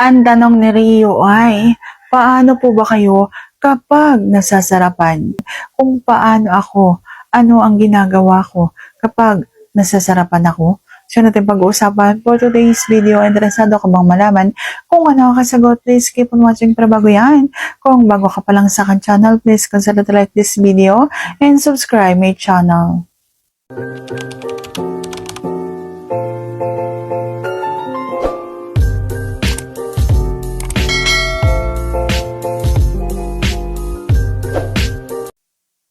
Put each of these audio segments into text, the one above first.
Ang tanong ni Rio ay, paano po ba kayo kapag nasasarapan? Kung paano ako, ano ang ginagawa ko kapag nasasarapan ako? So natin pag-uusapan for today's video. Interesado ka bang malaman kung ano ang kasagot? Please keep on watching para bago yan. Kung bago ka pa lang sa akin channel, please consider to like this video and subscribe my channel.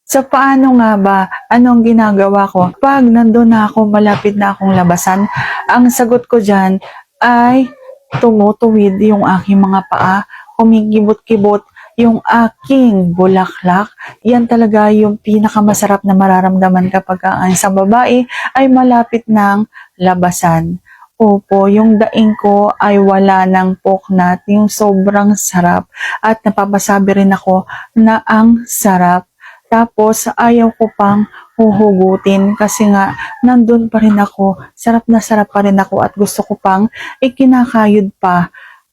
So paano nga ba? Anong ginagawa ko? Pag nandun na ako, malapit na akong labasan, ang sagot ko dyan ay tumutuwid yung aking mga paa, kumikibot-kibot yung aking bulaklak. Yan talaga yung pinakamasarap na mararamdaman kapag ang isang babae ay malapit ng labasan. Opo, yung daing ko ay wala ng poknat, yung sobrang sarap. At napapasabi rin ako na ang sarap. Tapos ayaw ko pang huhugutin kasi nga nandun pa rin ako, sarap na sarap pa rin ako at gusto ko pang ikinakayod pa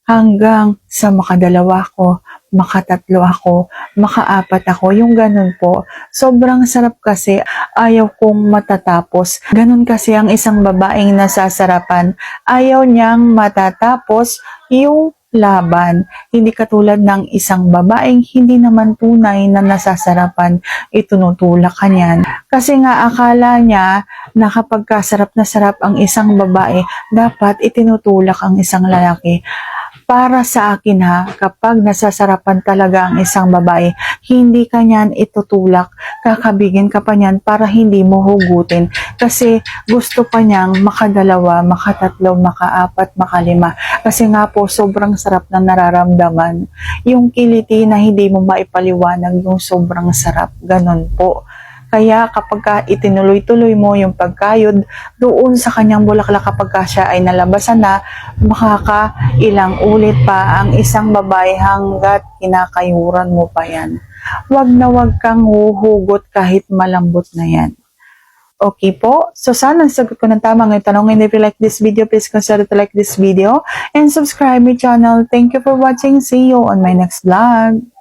hanggang sa makadalawa ko, makatatlo ako, makaapat ako, yung ganun po. Sobrang sarap kasi ayaw kong matatapos. Ganun kasi ang isang babaeng nasasarapan, ayaw niyang matatapos yung laban. Hindi katulad ng isang babaeng hindi naman tunay na nasasarapan, itunutulak ka niyan. Kasi nga akala niya na kapag kasarap na sarap ang isang babae, dapat itinutulak ang isang lalaki. Para sa akin ha, kapag nasasarapan talaga ang isang babae, hindi ka niyan itutulak, kakabigin ka pa niyan para hindi mo hugutin. Kasi gusto pa niyang makadalawa, makatatlo, makaapat, makalima. Kasi nga po, sobrang sarap na nararamdaman. Yung kiliti na hindi mo maipaliwanag yung sobrang sarap. Ganon po. Kaya kapag ka itinuloy-tuloy mo yung pagkayod doon sa kanyang bulaklak kapag ka siya ay nalabasan na, makakailang ulit pa ang isang babae hanggat kinakayuran mo pa yan. Huwag na huwag kang huhugot kahit malambot na yan. Okay po. So sana sagot ko ng tama ngayon tanong. And if you like this video, please consider to like this video and subscribe my channel. Thank you for watching. See you on my next vlog.